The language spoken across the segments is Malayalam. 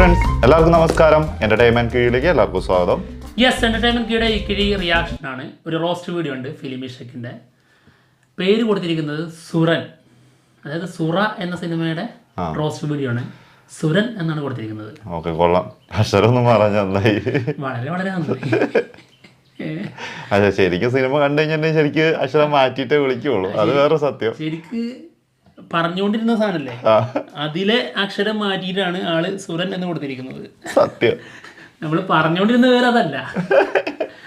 ഫ്രണ്ട്സ് എല്ലാവർക്കും നമസ്കാരം. എന്റർടൈൻമെന്റ് കീഴിലേക്ക് എല്ലാവർക്കും സ്വാഗതം. യെസ് എന്റർടൈൻമെന്റ് എന്റർടൈൻമെന്റ് ഈ കിഴി റിയാക്ഷൻ ആണ് ഒരു റോസ്റ്റ് വീഡിയോ ഉണ്ട് ഫിലിമിഷക്കിന്റെ പേര് കൊടുത്തിരിക്കുന്നത് സുരൻ. അതായത് സുറ എന്ന സിനിമയുടെ റോസ്റ്റ് വീഡിയോ ആണ്. സുരൻ എന്നാണ് കൊടുത്തിരിക്കുന്നത്. ഓക്കെ കൊള്ളാം. വളരെ വളരെ നന്നായി. അതെ ശരിക്കും സിനിമ കണ്ടു കഴിഞ്ഞാൽ ശരിക്ക് അക്ഷരം മാറ്റിയിട്ടേ വിളിക്കുള്ളൂ. അത് വേറെ സത്യം. ശരിക്ക് പറഞ്ഞുകൊണ്ടിരുന്ന സാധനല്ലേ? അതിലെ അക്ഷരം മാറ്റിയിട്ടാണ് ആൾ സുരൻ എന്ന് കൊടുത്തിരിക്കുന്നത്. സത്യം. നമ്മൾ പറഞ്ഞുകൊണ്ടിരുന്ന പേര് അതല്ല.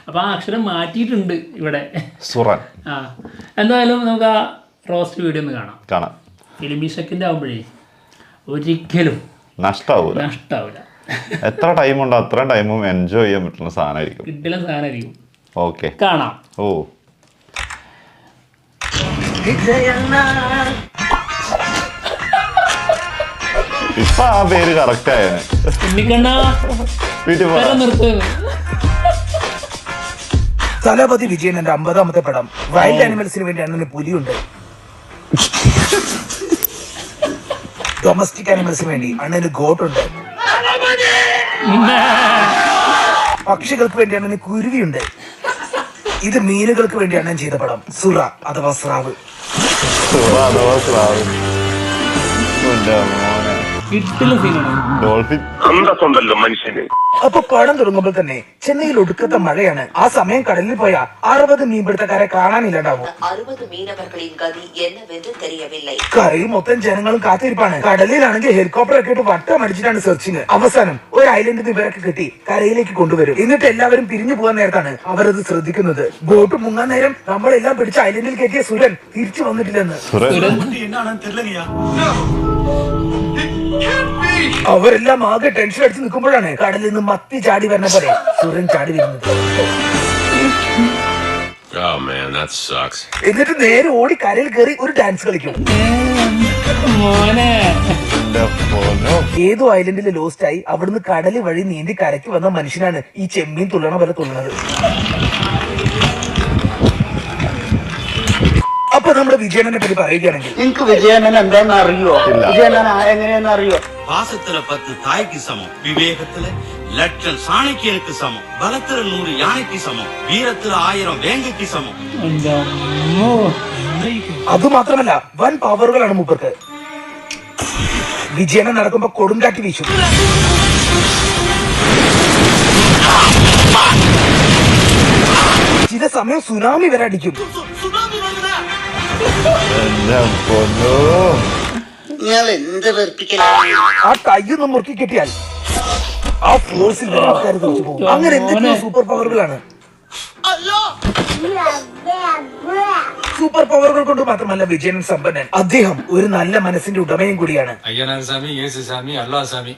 അപ്പൊ ആ അക്ഷരം മാറ്റിയിട്ടുണ്ട് ഇവിടെ. സുറൻ ആ. എന്തായാലും നമുക്ക് ആ റോസ്റ്റ് വീഡിയോ ഒന്ന് കാണാം. കാണാം. ഫിലിമി ഷക്കിന്റെ ആവുമ്പോഴേ ഒരിക്കലും നഷ്ടാവൂല. നഷ്ടാവൂല. എത്ര ടൈം ഉണ്ടോ അത്ര ടൈമും എൻജോയ് ചെയ്യാൻ പറ്റുന്ന സാധനമായിരിക്കും. കിട്ടില്ല സാധനമായിരിക്കും. ഓക്കെ കാണാം. ഓ. ഇപ്പൊ ആ പേര് കറക്റ്റ് ഉണ്ണിക്കണ്ണ വീട്ടിൽ തലപതി വിജയൻ എന്റെ അമ്പതാമത്തെ പടം. വൈൽഡ് ആനിമൽസിന് വേണ്ടി അണ്ണന് പുലിയുണ്ട്. ഡൊമസ്റ്റിക് ആനിമൽസിന് വേണ്ടി അണ്ണന് ഗോട്ടുണ്ട്. പക്ഷികൾക്ക് വേണ്ടി അണ്ണന് കുരുവിയുണ്ട്. ഇത് മീനുകൾക്ക് വേണ്ടി അണ്ണൻ ചെയ്ത പടം. സുറ അഥവാ സ്രാവ്. സുറ അഥവാ സ്രാവ്. എൻ്റെ മോനെ കിട്ടില്ല സീനാണ് ഡോൾഫിൻ അന്തസ്സുണ്ടല്ലോ മനുഷ്യന് അപ്പൊ പടം തുടങ്ങുമ്പോൾ തന്നെ ചെന്നൈയിൽ ഒടുക്കത്തെ മഴയാണ് ആ സമയം കടലിൽ പോയ അറുപത് മീൻപിടുത്തക്കാരെ കാണാനില്ലണ്ടാവും அறுபது மீனவர்களின் கதி என்னவென்று தெரியவில்லை കരയിൽ മൊത്തം ജനങ്ങളും കാത്തിരിപ്പാണ് കടലിലാണെങ്കിൽ ഹെലികോപ്റ്റർ ഒക്കെ ഇട്ട് വട്ടം അടിച്ചിട്ടാണ് സെർച്ചിങ് അവസാനം ഒരു ഐലൻഡിൽ ഇവരൊക്കെ കിട്ടി കരയിലേക്ക് കൊണ്ടുവരും എന്നിട്ട് എല്ലാവരും പിരിഞ്ഞു പോകാൻ നേരത്താണ് അവരത് ശ്രദ്ധിക്കുന്നത് ബോട്ട് മുങ്ങാൻ നേരം നമ്മളെല്ലാം പിടിച്ച് ഐലൻഡിൽ കയറ്റിയ സുരൻ തിരിച്ചു വന്നിട്ടില്ലെന്ന് സുരൻ അവരെല്ലാം ആകെ ടെൻഷൻ അടിച്ച് നിൽക്കുമ്പോഴാണ് കടലിൽ നിന്ന് മത്തി ചാടി വരുന്ന പോലെ സൂര്യൻ ചാടി വരുന്നത്. Oh man, that sucks. എന്നിട്ട് നേരെ ഓടി കരയിൽ കയറി ഒരു ഡാൻസ് കളിക്കും. ഏതോ ഐലൻഡിൽ ലോസ്റ്റ് ആയി അവിടുന്ന് കടൽ വഴി നീന്തി കരയ്ക്ക് വന്ന മനുഷ്യനാണ് ഈ ചെമ്മീൻ തുള്ളണ പോലെ തുള്ളണത്. അപ്പൊ നമ്മുടെ വിജയനെ പറ്റി പറയുകയാണെങ്കിൽ നിങ്ങക്ക് വിജയനൻ എന്താന്ന് അറിയോ വിജയനൻ എങ്ങനെയെന്ന് അറിയോ பாசத்துல பத்து தாய்க்கு சமம் விவேகத்துல லட்சம் சாணக்கியனுக்கு சமம் பலத்துல நூறு யானைக்கு சமம் வீரத்துல ஆயிரம் வேங்கைக்கு சமம் എൻ്റെ അമ്മോ. അത് മാത്രമല്ല വൻ പവറുകളാണ് മൂപ്പർക്ക് വിജയനെ നടക്കുമ്പോ കൊടുങ്കാറ്റ് വീശും ചില സമയം സുനാമി വരെ അടിക്കും എൻ്റെ പൊന്നോ എന്ത് ആ മുറുക്കി ആ പോകും. അങ്ങനെ എന്തൊക്കെയോ സൂപ്പർ പവറുകളാണ് സൂപ്പർ പവറുകൾ കൊണ്ട് മാത്രമല്ല വിജയൻ സമ്പന്നൻ. അദ്ദേഹം ഒരു നല്ല മനസ്സിന്റെ ഉടമയും കൂടിയാണ്. അയ്യനാൻ സ്വാമി യേശു സ്വാമി അല്ലാ സ്വാമി.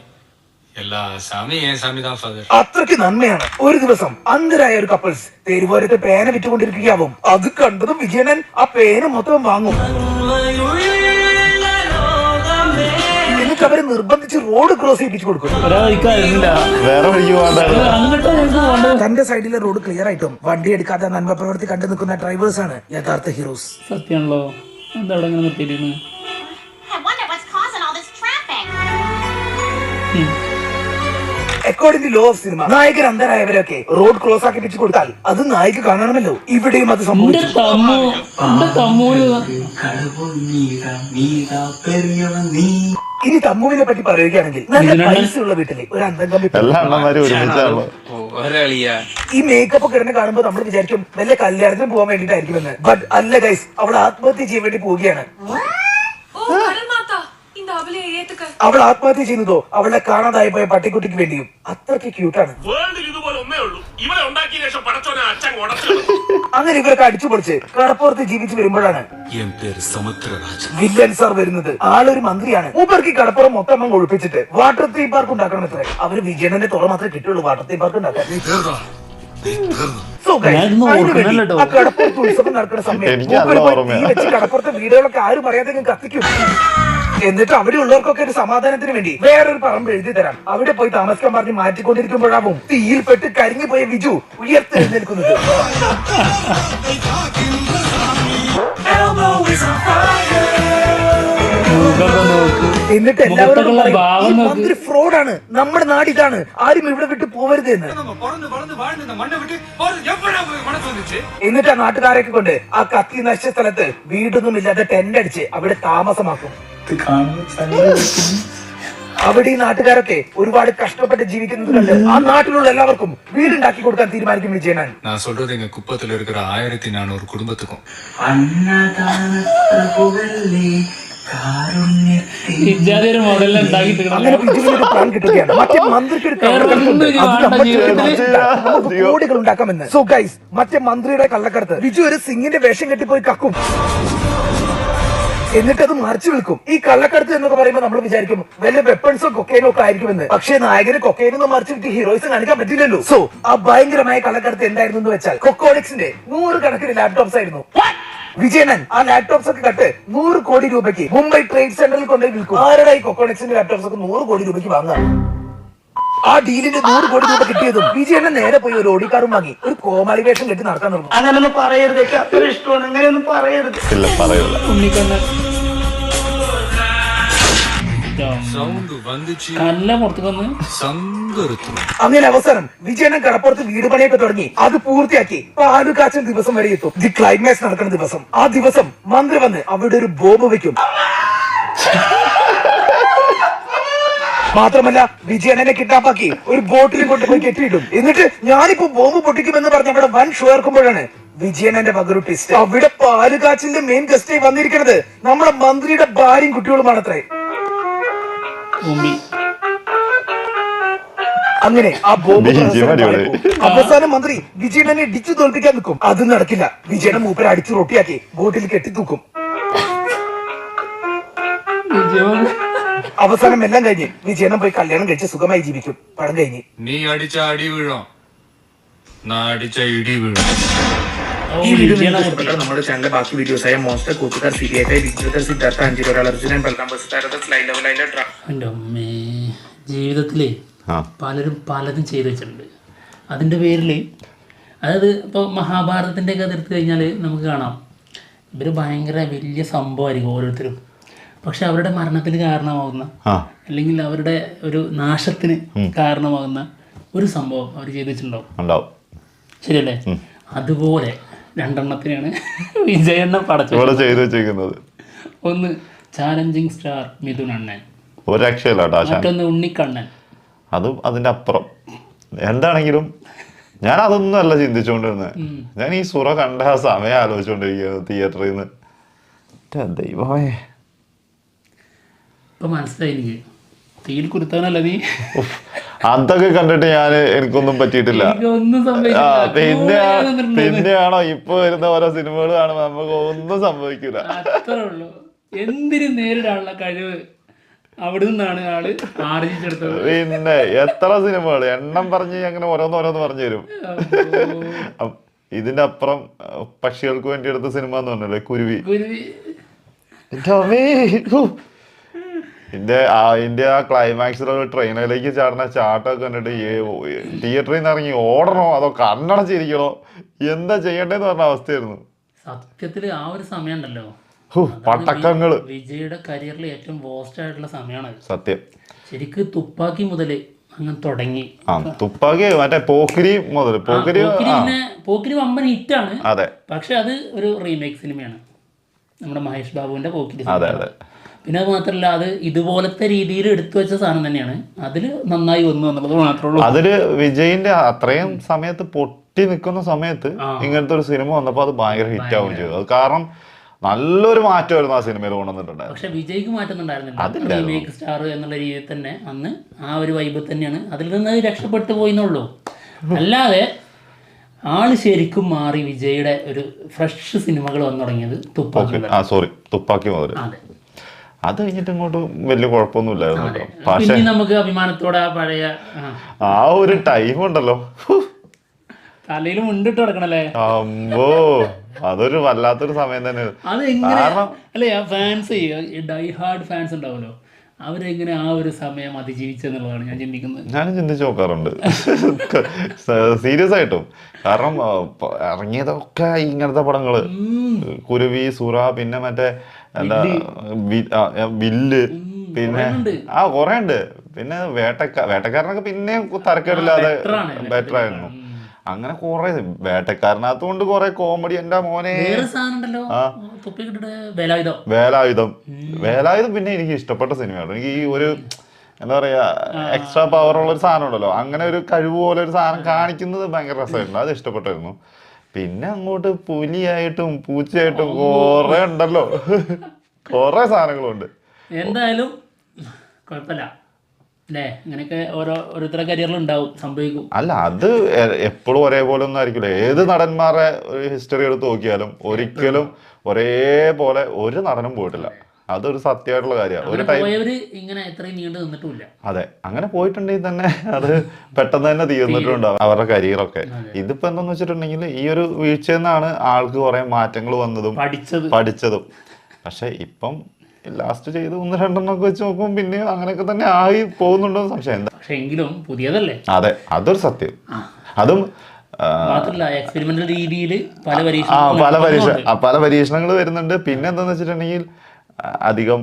അത്രയ്ക്ക് നന്മയാണ്. ഒരു ദിവസം അന്ധരായ ഒരു കപ്പിൾസ് തെരുവോരത്തെ പേന വിറ്റുകൊണ്ടിരിക്കുകയാവും. അത് കണ്ടതും വിജയനൻ ആ പേന മൊത്തം വാങ്ങും. എന്നിട്ട് അവരെ നിർബന്ധിച്ച് റോഡ് ക്രോസ് ചെയ്യിപ്പിച്ചു കൊടുക്കും. തന്റെ സൈഡിലെ റോഡ് ക്ലിയർ ആയിട്ടും വണ്ടി എടുക്കാത്ത നന്മ പ്രവർത്തി കണ്ടു നിൽക്കുന്ന ഡ്രൈവേഴ്സ് ആണ് യഥാർത്ഥ ഹീറോസ് സത്യമാണല്ലോ. എന്താ ഇങ്ങനെ അക്കോർഡിംഗ് ലോ ഓഫ് സിനിമ നായകർ അന്തരായവരൊക്കെ റോഡ് ക്ലോസ് ആക്കി പിടിച്ചു കൊടുത്താൽ അത് നായിക്ക് കാണണമല്ലോ ഇവിടെയും അത് സംഭവിച്ചു. ഇനി തമ്മുവിനെ പറ്റി പറയുകയാണെങ്കിൽ നല്ല പൈസയുള്ള വീട്ടിലെ ഒരു അന്തം കമ്പി ഈ മേക്കപ്പ് ഒക്കെ ഇടുന്ന കാണുമ്പോൾ നമ്മൾ വിചാരിക്കും വല്ല കല്യാണത്തിന് പോകാൻ വേണ്ടിട്ടായിരിക്കും എന്ന് ബട്ട് അല്ല ഗൈസ് അവൾ ആത്മഹത്യ ചെയ്യാൻ വേണ്ടി പോവുകയാണ്. അവൾ ആത്മഹത്യ ചെയ്യുന്നതോ അവളെ കാണാതായി പോയ പട്ടിക്കുട്ടിക്ക് വേണ്ടിയും. അത്രയ്ക്ക് ക്യൂട്ടാണ് അങ്ങനെ ഇവരൊക്കെ അടിച്ചുപൊളിച്ച് കടപ്പുറത്ത് ജീവിച്ചു വരുമ്പോഴാണ് വില്ലൻ സാർ വരുന്നത്. ആളൊരു മന്ത്രിയാണ്. ഊബർക്ക് കടപ്പുറം മൊത്തം അങ്ങ് ഒഴിപ്പിച്ചിട്ട് വാട്ടർ തീം പാർക്ക് ഉണ്ടാക്കണം എത്ര അവർ വിജയനെ തുറ മാത്രമേ കിട്ടുള്ളൂ വാട്ടർ തീം പാർക്ക് ഉണ്ടാക്കാൻ. കടപ്പുറത്ത് ഉത്സവം നടക്കുന്ന സമയത്ത് കടപ്പുറത്തെ വീടുകളൊക്കെ ആരും അറിയാതെ കത്തിക്കും. എന്നിട്ട് അവിടെ ഉള്ളവർക്കൊക്കെ ഒരു സമാധാനത്തിന് വേണ്ടി വേറൊരു പറമ്പ് എഴുതി തരാം. അവിടെ പോയി താമസിക്കാൻ പറഞ്ഞ് മാറ്റിക്കൊണ്ടിരിക്കുമ്പോഴാവും തീയിൽപ്പെട്ട് കരിഞ്ഞു പോയ വിജു ഉയർത്തെഴുന്നേൽക്കുന്നത്. എന്നിട്ട് എല്ലാവരും ഫ്രോഡാണ്. നമ്മുടെ നാട് ഇതാണ്. ആരും ഇവിടെ വിട്ട് പോവരുത് എന്ന്. എന്നിട്ട് ആ നാട്ടുകാരൊക്കെ കൊണ്ട് ആ കത്തി നശിച്ച സ്ഥലത്ത് വീടൊന്നും ഇല്ലാതെ ടെന്റ് അടിച്ച് അവിടെ താമസമാക്കും. അവിടെ ഈ നാട്ടുകാരൊക്കെ ഒരുപാട് കഷ്ടപ്പെട്ട് ജീവിക്കുന്നത് കണ്ട് ആ നാട്ടിലുള്ള എല്ലാവർക്കും വീടുണ്ടാക്കി കൊടുക്കാൻ തീരുമാനിക്കും വിജയനാൻ நான் சொல்றது எங்க குப்பத்துல இருக்கிற ஆயிரத்தி நானூறு குடும்பத்துக்கும் ഇജാതി ഒരു മോഡലിൽ ഉണ്ടാക്കിയിട്ട് അങ്ങനെ വിജുവിന് ഒരു പ്ലാൻ കിട്ടുകയാണ് മറ്റേ മന്ത്രിക്ക് ഒരു കള്ളക്കടത്തുണ്ട്. വേറെ അത് നമ്മുടെ ജീവിതത്തിൽ ജീവിതത്തിൽ നമുക്ക് കോടികൾ ഉണ്ടാക്കാമെന്ന് സോ ഗൈസ് മറ്റേ മന്ത്രിയുടെ കള്ളക്കടത്ത് വിജു ഒരു സിംഗിന്റെ വേഷം കെട്ടിപ്പോയി കക്കും എന്നിട്ടത് മറിച്ചു വിൽക്കും. ഈ കള്ളക്കടത്ത് എന്നൊക്കെ പറയുമ്പോൾ നമ്മൾ വിചാരിക്കും വല്ല വെപ്പൺസോ കൊക്കൈനോ ഒക്കെ ആയിരിക്കുമെന്ന്. പക്ഷേ നായകന് കൊക്കൈനൊന്നും മറിച്ചു വിട്ട് ഹീറോയിസ് കാണിക്കാൻ പറ്റില്ലല്ലോ. സോ ആ ഭയങ്കരമായ കള്ളക്കടത്ത് എന്തായിരുന്നു എന്ന് വെച്ചാൽ കൊക്കോണിക്സിന്റെ നൂറ് കണക്കിന് ലാപ്ടോപ്സ് ആയിരുന്നു. വിജയനൻ ആ ലാപ്ടോപ്സ് ഒക്കെ കട്ട് നൂറ് കോടി രൂപയ്ക്ക് മുംബൈ ട്രേഡ് സെന്ററിൽ കൊണ്ടുപോയി വിൽക്കും. ആരുടെ ഈ ലാപ്ടോപ്സ് ഒക്കെ നൂറ് കോടി രൂപയ്ക്ക് വാങ്ങാം ആ ഡീലിന്റെ നൂറ് കോടി രൂപ കിട്ടിയതും വിജയണ്ണൻ നേരെ പോയി ഒരു ഓടിക്കാറും വാങ്ങി. ഒരു കോമാളി വേഷം കെട്ടി നടക്കാൻ തുടങ്ങും. അങ്ങനൊന്നും പറയരുത് അത്ര ഇഷ്ടമാണ്. അങ്ങനെയൊന്നും പറയരുത്. ഇല്ല പറയില്ല അങ്ങനെ അവസരം വിജയണ്ണൻ കടപ്പുറത്ത് വീട് പണിയൊക്കെ തുടങ്ങി. അത് പൂർത്തിയാക്കി പാലുകാച്ചൻ ദിവസം വരെ എത്തും. ദി ക്ലൈമാക്സ് നടക്കുന്ന ദിവസം. ആ ദിവസം മന്ത്രി വന്ന് അവിടെ ഒരു ബോംബ് വെക്കും. മാത്രമല്ല വിജയനെ കിഡ്നാപ്പാക്കി ഒരു ബോട്ടിൽ കൊണ്ടുപോയി കെട്ടിയിട്ടും. എന്നിട്ട് ഞാനിപ്പോ ബോംബ് പൊട്ടിക്കുമെന്ന് പറഞ്ഞ് അവിടെ വൻ ഷോ വിജയൻ എന്റെ പകരു ട്വിസ്റ്റ് അവിടെ പാലുകാച്ചിന്റെ മെയിൻ ഗസ്റ്റായി വന്നിരിക്കുന്നത് നമ്മുടെ മന്ത്രിയുടെ ഭാര്യയും കുട്ടികളുമാണ് അത്രേ അങ്ങനെ ആ ബോംബ് അവസാനം മന്ത്രി വിജയനെ ഇടിച്ചു തോൽപ്പിക്കാൻ നിൽക്കും. അത് നടക്കില്ല. വിജയനെ മൂപ്പരെ അടിച്ചു റൊട്ടിയാക്കി. ബോട്ടിൽ കെട്ടിത്തൂക്കും. വിജയം അവസാനം എല്ലാം കഴിഞ്ഞ്. നീ ചേട്ടൻ പോയി കല്യാണം കഴിച്ച് സുഖമായി ജീവിക്കും. പടം കഴിഞ്ഞ്. നീ അടിച്ച അടി വീഴോ. അടിച്ച ഇടി വീഴും. ഈ വീഡിയോ ഇഷ്ടപ്പെട്ട നമ്മുടെ ചാനലിലെ ബാക്കി വീഡിയോസ് വീഡിയോസായ മോസ്റ്റർ കൂട്ടുകാർ സിരിയാക്കായി വിജയതർ സിദ്ധാർത്ഥ അഞ്ചിരോരാൾ അർജുനൻ ബൽറാം ബസ് താരത സ്ലൈഡ് ലെവലൈന്റെ എന്റെ അമ്മേ ജീവിതത്തിലെ പലരും പലതും ചെയ്തു വെച്ചിട്ടുണ്ട്. അതിന്റെ പേരിൽ അതായത് ഇപ്പോൾ മഹാഭാരതത്തിന്റെയൊക്കെ അതിർത്ത് കഴിഞ്ഞാൽ നമുക്ക് കാണാം. ഇവർ ഭയങ്കര വലിയ സംഭവമായിരിക്കും ഓരോരുത്തരും. പക്ഷെ അവരുടെ മരണത്തിന് കാരണമാകുന്ന അല്ലെങ്കിൽ അവരുടെ ഒരു നാശത്തിന് കാരണമാകുന്ന ഒരു സംഭവം അവർ ചെയ്തിട്ടുണ്ടാവും. ശരിയല്ലേ? അതുപോലെ രണ്ടെണ്ണത്തിനാണ് വിജയണ്ണ പടച്ചു ചെയ്തു വെച്ചിരിക്കുന്നത്. ഒന്ന് ചാലഞ്ചിങ് സ്റ്റാർ മിഥുൻ അണ്ണൻ. മറ്റൊന്ന് ഉണ്ണിക്കണ്ണൻ. അതും അതിന്റെ അപ്പുറം. എന്താണെങ്കിലും ഞാൻ അതൊന്നും അല്ല ചിന്തിച്ചുകൊണ്ടിരുന്നത് ഞാൻ ഈ സുറ കണ്ട ആ സമയം ആലോചിച്ചുകൊണ്ടിരിക്കുകയാണ് തിയേറ്ററിൽ നിന്ന് ദൈവമേ. ഇപ്പൊ മനസ്സിലായി എനിക്ക്. തീയിൽ കുരുത്താനല്ല നീ? അതൊക്കെ കണ്ടിട്ട് ഞാൻ എനിക്കൊന്നും പറ്റിയിട്ടില്ല. പിന്നെ പിന്നെയാണോ ഇപ്പൊ വരുന്ന ഓരോ സിനിമകൾ കാണുമ്പോ നമുക്ക് ഒന്നും സംഭവിക്കില്ല അത്രേ ഉള്ളൂ. എന്തിനും നേരിടാനുള്ള കഴിവ് അവിടെ നിന്നാണ് ആൾ ആർജിച്ചെടുത്തത്? പിന്നെ എത്ര സിനിമകൾ എണ്ണം പറഞ്ഞ് അങ്ങനെ ഓരോന്ന് ഓരോന്ന് പറഞ്ഞു തരും. ഇതിന്റെ അപ്പുറം പക്ഷികൾക്ക് വേണ്ടി എടുത്ത സിനിമ എന്ന് പറഞ്ഞല്ലേ കുരുവി. കുരുവി. ഇതിന്റെ ആ ഇതിന്റെ ആ ക്ലൈമാക്സിലുള്ള ട്രെയിനിലേക്ക് ചാടുന്ന ചാട്ടമൊക്കെ കണ്ടിട്ട് തിയേറ്ററിൽ നിന്ന് ഇറങ്ങി ഓടണോ അതോ കണ്ണടച്ചിരിക്കണോ? എന്താ ചെയ്യണ്ടേന്ന് പറഞ്ഞ അവസ്ഥയായിരുന്നു. സത്യത്തിൽ ആ ഒരു സമയം ഉണ്ടല്ലോ ഹൂ, വിജയുടെ കരിയറിൽ ഏറ്റവും വേസ്റ്റ് ആയിട്ടുള്ള സമയമാണ് സത്യം. ശരിക്ക് തുപ്പാക്കി മുതൽ അങ്ങനെ തുടങ്ങി. തുപ്പാക്കി മറ്റേ പോക്കിരി മുതൽ പോക്കിരി പോക്കിരി വമ്പൻ ഹിറ്റ് ആണ് വമ്പൻ ഹിറ്റാണ്. അതെ. പക്ഷെ അത് ഒരു റീമേക്ക് സിനിമയാണ് നമ്മുടെ മഹേഷ് ബാബുവിന്റെ പോക്കിരി അതെ, അതെ. പിന്നെ അത് മാത്രമല്ല അത് ഇതുപോലത്തെ രീതിയിൽ എടുത്തു വെച്ച സാധനം തന്നെയാണ്. അതിൽ നന്നായി വന്നു എന്നുള്ളത് മാത്രമേ ഉള്ളൂ. അതിൽ വിജയിന്റെ അത്രയും സമയത്ത് പൊട്ടി നിൽക്കുന്ന സമയത്ത് ഇങ്ങനത്തെ ഒരു സിനിമ വന്നപ്പോൾ അത് ഭയങ്കര ഹിറ്റ് ആവുകയും ചെയ്തു. അത് കാരണം നല്ലൊരു മാറ്റമായിരുന്നു ആ സിനിമയിൽ കൊണ്ടുവന്നിട്ടുണ്ട് പക്ഷെ വിജയ്ക്ക് മാറ്റുന്നുണ്ടായിരുന്നില്ല. റീമേക്ക് സ്റ്റാർ എന്നുള്ള രീതിയിൽ തന്നെ അന്ന് ആ ഒരു വൈബ് തന്നെയാണ്. അതിൽ നിന്ന് രക്ഷപ്പെട്ടു പോയിന്നുള്ളൂ. അല്ലാതെ ആൾ ശരിക്കും മാറി വിജയുടെ ഒരു ഫ്രഷ് സിനിമകൾ വന്നു തുടങ്ങിയത് തുപ്പാക്കി സോറി തുപ്പാക്കി മുതൽ അതെ. അത് കഴിഞ്ഞിട്ട് ഇങ്ങോട്ട് വലിയ കുഴപ്പമൊന്നുമില്ലായിരുന്നു കേട്ടോ. പക്ഷേ നമുക്ക് അഭിമാനത്തോടെ ആ പഴയ ആ, ഒരു ടൈം ഉണ്ടല്ലോ. തലയിൽ മുണ്ടിട്ട് കിടക്കണല്ലേ അമ്പോ അതൊരു വല്ലാത്തൊരു സമയം തന്നെ അത് എങ്ങനെ കാരണം അല്ലേ ഫാൻസ് ഡൈ ഹാർഡ് ഫാൻസ് ഉണ്ടാവുമല്ലോ. അവരെങ്ങനെ ആ ഒരു സമയം അതിജീവിച്ചെന്നുള്ളതാണ് ഞാൻ ചിന്തിക്കുന്നത്. ഞാൻ ചിന്തിച്ച് നോക്കാറുണ്ട്. സീരിയസ് ആയിട്ടും. കാരണം ഇറങ്ങിയതൊക്കെ ഇങ്ങനത്തെ പടങ്ങൾ. കുരുവി സുറ പിന്നെ മറ്റേ എന്താ വില്ല്. പിന്നെ ആ കൊറേ ഉണ്ട് പിന്നെ വേട്ടക്കാ വേട്ടക്കാരനൊക്കെ പിന്നെ തരക്കേടില്ലാതെ ബെറ്റർ ആയിരുന്നു. അങ്ങനെ കുറെ വേട്ടക്കാരനകത്തുകൊണ്ട് കുറെ കോമഡി എന്റെ മോനെ. വേലായുധം. വേലായുധം. പിന്നെ എനിക്ക് ഇഷ്ടപ്പെട്ട സിനിമയാണ്. എനിക്ക് ഈ ഒരു എന്താ പറയാ എക്സ്ട്രാ പവർ ഉള്ള ഒരു സാധനം ഉണ്ടല്ലോ. അങ്ങനെ ഒരു കഴിവ് പോലെ ഒരു സാധനം കാണിക്കുന്നത് ഭയങ്കര രസമായിരുന്നു. അത് ഇഷ്ടപ്പെട്ടായിരുന്നു. പിന്നെ അങ്ങോട്ട് പുലിയായിട്ടും പൂച്ചയായിട്ടും കുറെ ഉണ്ടല്ലോ. കുറെ സാധനങ്ങളുണ്ട്. എന്തായാലും കുഴപ്പമില്ല. അല്ലേ ഓരോ ഓരോരുത്തരുടെ കരിയറിൽ ഉണ്ടാവും സംഭവിക്കും. അല്ല അത് എപ്പോഴും ഒരേപോലെ ഒന്നും ആയിരിക്കില്ല ഏത് നടന്മാരെ ഹിസ്റ്ററി എടുത്ത് നോക്കിയാലും ഒരിക്കലും ഒരേപോലെ ഒരു നടനും പോയിട്ടില്ല. അതൊരു സത്യമായിട്ടുള്ള കാര്യമാണ്. ഒരു ടൈം പോയവര് ഇങ്ങനെ എത്രയും നീണ്ടു നിന്നിട്ടുമില്ല. അതെ. അങ്ങനെ പോയിട്ടുണ്ടെങ്കിൽ തന്നെ അത് പെട്ടെന്ന് തന്നെ തീർന്നിട്ടുണ്ടാവും അവരുടെ കരിയറൊക്കെ. ഇതിപ്പോ എന്താന്ന് വെച്ചിട്ടുണ്ടെങ്കിൽ ഈ ഒരു വീഴ്ചയിൽ നിന്നാണ് ആൾക്ക് കുറെ മാറ്റങ്ങൾ വന്നതും പഠിച്ചതും. പക്ഷെ ഇപ്പം ലാസ്റ്റ് ചെയ്ത് ഒന്ന് രണ്ടെണ്ണമൊക്കെ വെച്ച് നോക്കുമ്പോൾ പിന്നെ അങ്ങനെയൊക്കെ തന്നെ ആയി പോകുന്നുണ്ടോ എന്ന് സംശയം. എന്താ? പക്ഷെ എങ്കിലും പുതിയതല്ലേ? അതെ അതൊരു സത്യം. അതും എക്സ്പെരിമെന്റൽ രീതിയിൽ പല പല പരീക്ഷ പല പരീക്ഷണങ്ങൾ വരുന്നുണ്ട്. പിന്നെ എന്താന്ന് വെച്ചിട്ടുണ്ടെങ്കിൽ അധികം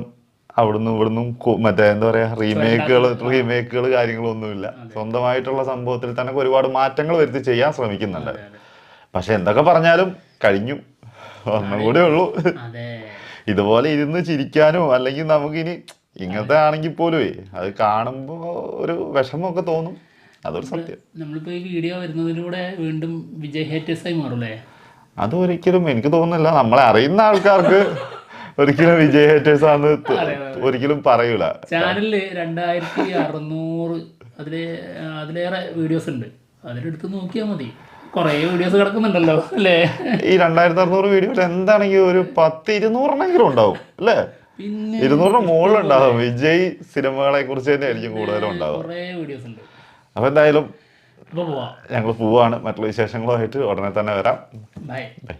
അവിടുന്ന് ഇവിടുന്നും മറ്റേ എന്താ പറയാ റീമേക്കുകൾ റീമേക്കുകൾ കാര്യങ്ങളൊന്നുമില്ല. സ്വന്തമായിട്ടുള്ള സംഭവത്തിൽ തന്നെ ഒരുപാട് മാറ്റങ്ങൾ വരുത്തി ചെയ്യാൻ ശ്രമിക്കുന്നുണ്ട്. പക്ഷെ എന്തൊക്കെ പറഞ്ഞാലും കഴിഞ്ഞു. ഒന്നും ഉള്ളു. ഇതുപോലെ ഇരുന്ന് ചിരിക്കാനോ അല്ലെങ്കിൽ നമുക്കിനി ഇങ്ങനത്തെ ആണെങ്കിൽ പോലും അത് കാണുമ്പോൾ ഒരു വിഷമമൊക്കെ തോന്നും. അതൊരു സത്യം. നമ്മളിപ്പോ ഈ വീഡിയോ വരുന്നതിലൂടെ വീണ്ടും വിജയ് ഹേറ്റേഴ്സ് ആയി മാറൂലേ അത് ഒരിക്കലും എനിക്ക് തോന്നുന്നില്ല. നമ്മളെ അറിയുന്ന ആൾക്കാർക്ക് ഒരിക്കലും വിജയ് ഹേറ്റേഴ്സ് ആണെന്ന് ത- ഒരിക്കലും പറയൂല. ചാനലിൽ രണ്ടായിരത്തി അറുന്നൂറ് അതിലെ അതിലേറെ വീഡിയോസ് ഉണ്ട്. അതിലെടുത്ത് നോക്കിയാൽ മതി. കുറേ വീഡിയോസ് കിടക്കുന്നുണ്ടല്ലോ അല്ലേ? ഈ രണ്ടായിരത്തി അറുന്നൂറ് വീഡിയോയിൽ എന്താണെങ്കിൽ ഒരു പത്ത് ഇരുന്നൂറിനെങ്കിലും ഉണ്ടാവും അല്ലേ? പിന്നെ ഇരുന്നൂറിന് മുകളിലുണ്ടാവും. വിജയ് സിനിമകളെ കുറിച്ച് തന്നെ ആയിരിക്കും കൂടുതലും ഉണ്ടാവും കുറേ വീഡിയോസ് ഉണ്ട്. അപ്പൊ എന്തായാലും ഞങ്ങൾ പോവാണ്. മറ്റുള്ള വിശേഷങ്ങളുമായിട്ട് ഉടനെ തന്നെ വരാം. Bye bye